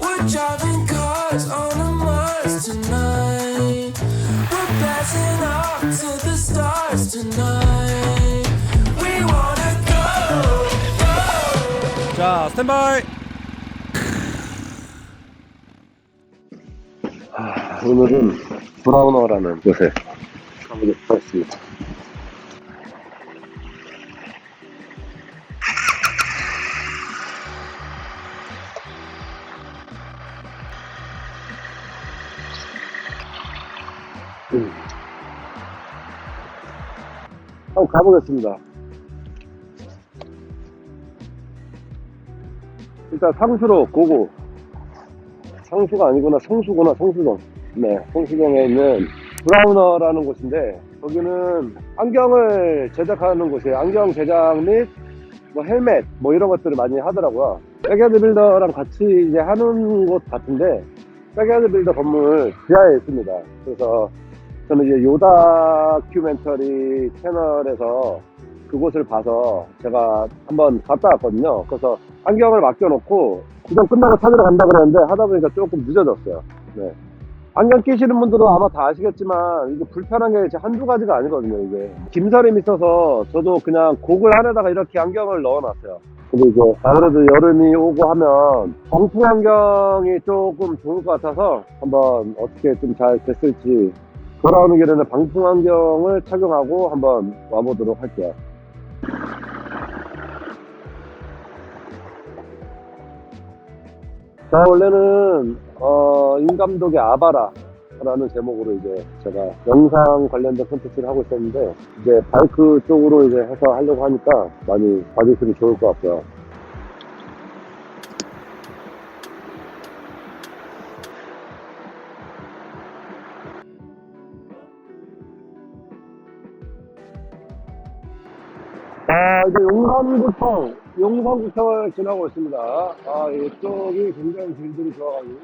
We're driving cars on a Mars tonight. We're blasting off to the stars tonight. We wanna go, go. 자, 스탠바이. 오늘은 브라우너라는 곳에 가보도록 하겠습니다. 한번 가보겠습니다. 일단 상수로 고고. 상수가 아니구나. 성수구나 성수동. 네 성수동에 있는 브라우너라는 곳인데 거기는 안경을 제작하는 곳이에요. 안경 제작 및 뭐 헬멧 뭐 이런 것들을 많이 하더라고요. 백야드 빌더랑 같이 이제 하는 곳 같은데 백야드 빌더 건물 지하에 있습니다. 그래서 저는 이제 요다 큐멘터리 채널에서 그곳을 봐서 제가 한번 갔다 왔거든요 그래서 안경을 맡겨놓고 구경 끝나고 찾으러 간다 그랬는데 하다 보니까 조금 늦어졌어요. 네. 안경 끼시는 분들은 아마 다 아시겠지만 이게 불편한 게 한두 가지가 아니거든요. 이게 김서림이 있어서 저도 그냥 곡을 안에다가 이렇게 안경을 넣어놨어요. 이제 아무래도 여름이 오고 하면 방풍 안경이 조금 좋을 것 같아서 한번 어떻게 좀 잘 됐을지 돌아오는 길에는 방풍 안경을 착용하고 한번 와보도록 할게요. 자, 원래는, 어, 임감독의 아바라 라는 제목으로 이제 제가 영상 관련된 콘텐츠를 하고 있었는데, 이제 바이크 쪽으로 이제 해서 하려고 하니까 많이 봐주시면 좋을 것 같고요. 아, 이제 용산구청, 용산구청을 지나고 있습니다. 아, 이쪽이 굉장히 길들이 좋아가지고.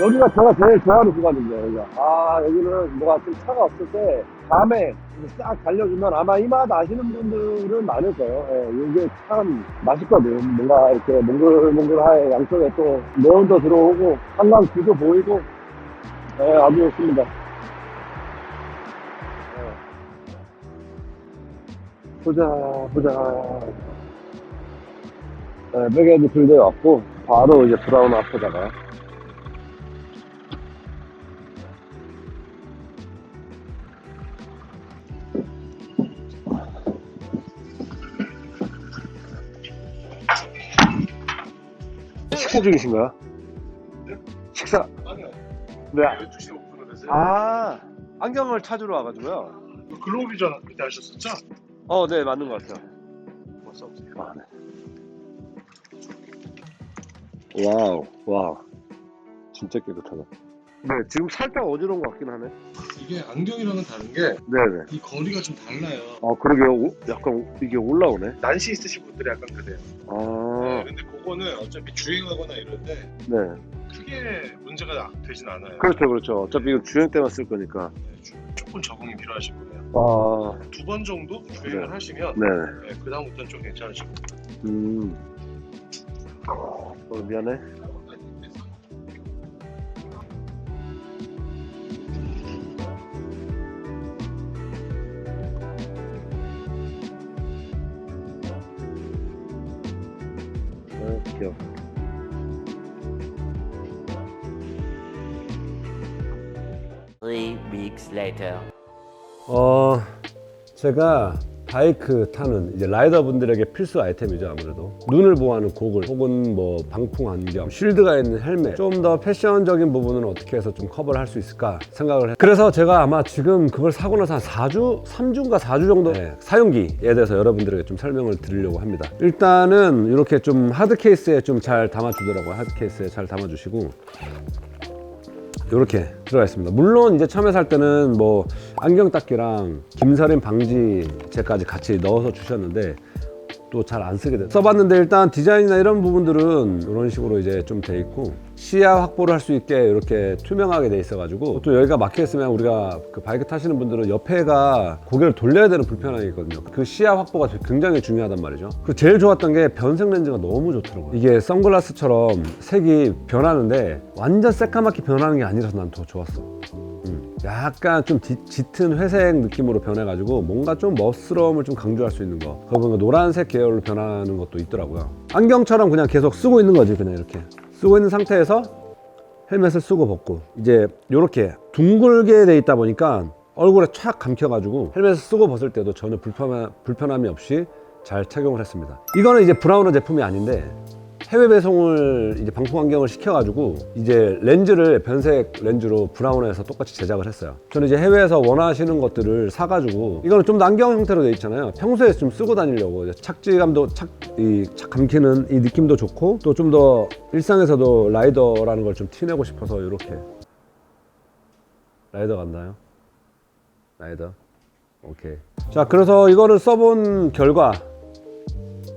여기가 제가 제일 좋아하는 구간인데, 여기가. 아, 여기는 뭐가 좀 차가 없을 때, 밤에 싹 달려주면 아마 이 맛 아시는 분들은 많을 거예요. 예, 이게 참 맛있거든. 뭔가 이렇게 몽글몽글하게 양쪽에 또 매운도 들어오고, 한강 뷰도 보이고, 예, 아주 좋습니다. 보자, 보자. 네, 백에도 불대 왔고, 바로 이제 브라운 앞에다가. 식사 중이신가요? 식사. 아니요. 네. 12시에 오픈을 해서 아, 안경을 찾으러 와가지고요. 글로비전 그때 하셨었죠? 어, 네, 맞는 것 같아요. 벌써 없어요. 아, 네. 와우, 와우. 진짜 깨끗하다. 네, 지금 살짝 어지러운 것 같긴 하네. 이게 안경이랑은 다른 게이 네네. 거리가 좀 달라요. 아, 그러게요. 오- 약간 이게 올라오네. 난시 있으신 분들이 약간 그래요. 네, 아, 근데 그거는 어차피 주행하거나 이럴 때 네. 크게 문제가 되진 않아요. 그렇죠, 그렇죠. 어차피 이거 주행 때만 쓸 거니까. 네, 주- 조금 적응이 필요하실 거예요. 아, 두 번 정도 주행을 네. 하시면 네네. 네, 그 다음부터는 좀 괜찮으실 거예요. 음. 어, 미안해. Three weeks later. 어, 제가 바이크 타는 이제 라이더 분들에게 필수 아이템이죠 아무래도. 눈을 보호하는 고글 혹은 뭐 방풍 안경 쉴드가 있는 헬멧. 좀 더 패션적인 부분은 어떻게 해서 좀 커버를 할 수 있을까 생각을 해. 그래서 제가 아마 지금 그걸 사고 나서 한 4주 3주인가 4주 정도 네, 사용기에 대해서 여러분들에게 좀 설명을 드리려고 합니다. 일단은 이렇게 좀 하드 케이스에 좀 잘 담아주더라고요. 하드 케이스에 잘 담아주시고 이렇게 들어가 있습니다. 물론 이제 처음에 살 때는 뭐 안경 닦기랑 김서림 방지제까지 같이 넣어서 주셨는데 또 잘 안 쓰게 돼. 써봤는데 일단 디자인이나 이런 부분들은 이런 식으로 이제 좀 돼 있고 시야 확보를 할 수 있게 이렇게 투명하게 돼 있어가지고 또 여기가 막혀 있으면 우리가 그 바이크 타시는 분들은 옆에가 고개를 돌려야 되는 불편함이 있거든요. 그 시야 확보가 굉장히 중요하단 말이죠. 그 제일 좋았던 게 변색 렌즈가 너무 좋더라고요. 이게 선글라스처럼 색이 변하는데 완전 새까맣게 변하는 게 아니라서 난 더 좋았어. 음, 약간 좀 짙- 짙은 회색 느낌으로 변해가지고 뭔가 좀 멋스러움을 좀 강조할 수 있는 거. 그거 보면 노란색 계열로 변하는 것도 있더라고요. 안경처럼 그냥 계속 쓰고 있는 거지, 그냥 이렇게. 쓰고 있는 상태에서 헬멧을 쓰고 벗고 이제 이렇게 둥글게 돼 있다 보니까 얼굴에 촥 감겨가지고 헬멧을 쓰고 벗을 때도 전혀 불편, 불편함이 없이 잘 착용을 했습니다. 이거는 이제 브라우너 제품이 아닌데 해외 배송을 이제 방풍 안경을 시켜가지고 이제 렌즈를 변색 렌즈로 브라운에서 똑같이 제작을 했어요. 저는 이제 해외에서 원하시는 것들을 사가지고 이거는 좀더 안경 형태로 되어 있잖아요. 평소에 좀 쓰고 다니려고 착지감도 착, 이, 착 감기는 이 느낌도 좋고 또 좀 더 일상에서도 라이더라는 걸 좀 티내고 싶어서 이렇게 라이더 같나요? 라이더. 오케이. 자, 그래서 이거를 써본 결과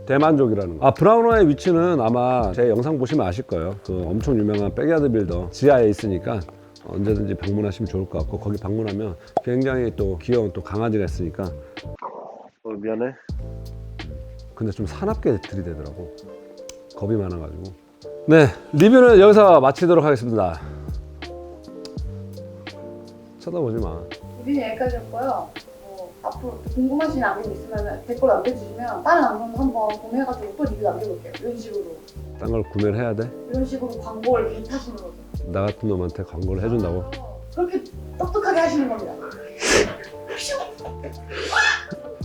대만족이라는 거. 아 브라우너의 위치는 아마 제 영상 보시면 아실 거예요. 그 엄청 유명한 백야드 빌더 지하에 있으니까 언제든지 방문하시면 좋을 것 같고 거기 방문하면 굉장히 또 귀여운 또 강아지가 있으니까 어, 미안해. 근데 좀 사납게 들이대더라고. 겁이 많아가지고. 네 리뷰는 여기서 마치도록 하겠습니다. 쳐다보지 마. 리뷰는 여기까지였고요. 뭐 앞으로 또 궁금하신 안경 있으면 댓글 남겨주시면 다른 안경도 한번 구매해가지고 또 리뷰 남겨볼게요. 이런 식으로 딴 걸 구매를 해야 돼? 이런 식으로 광고를 하시는 거죠. 나 같은 놈한테 광고를 해준다고? 그렇게 똑똑하게 하시는 겁니다.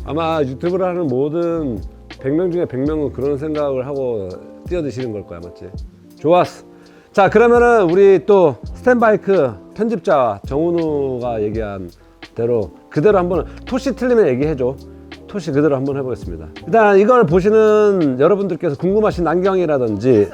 아마 유튜브를 하는 모든 100명 중에 100명은 그런 생각을 하고 뛰어드시는 걸 거야, 맞지? 좋았어. 자, 그러면은 우리 또 스탠바이크 편집자 정은우가 얘기한 대로 그대로 한번 토시 틀리면 얘기해줘. 토시 그대로 한번 해보겠습니다. 일단 이걸 보시는 여러분들께서 궁금하신 안경이라든지.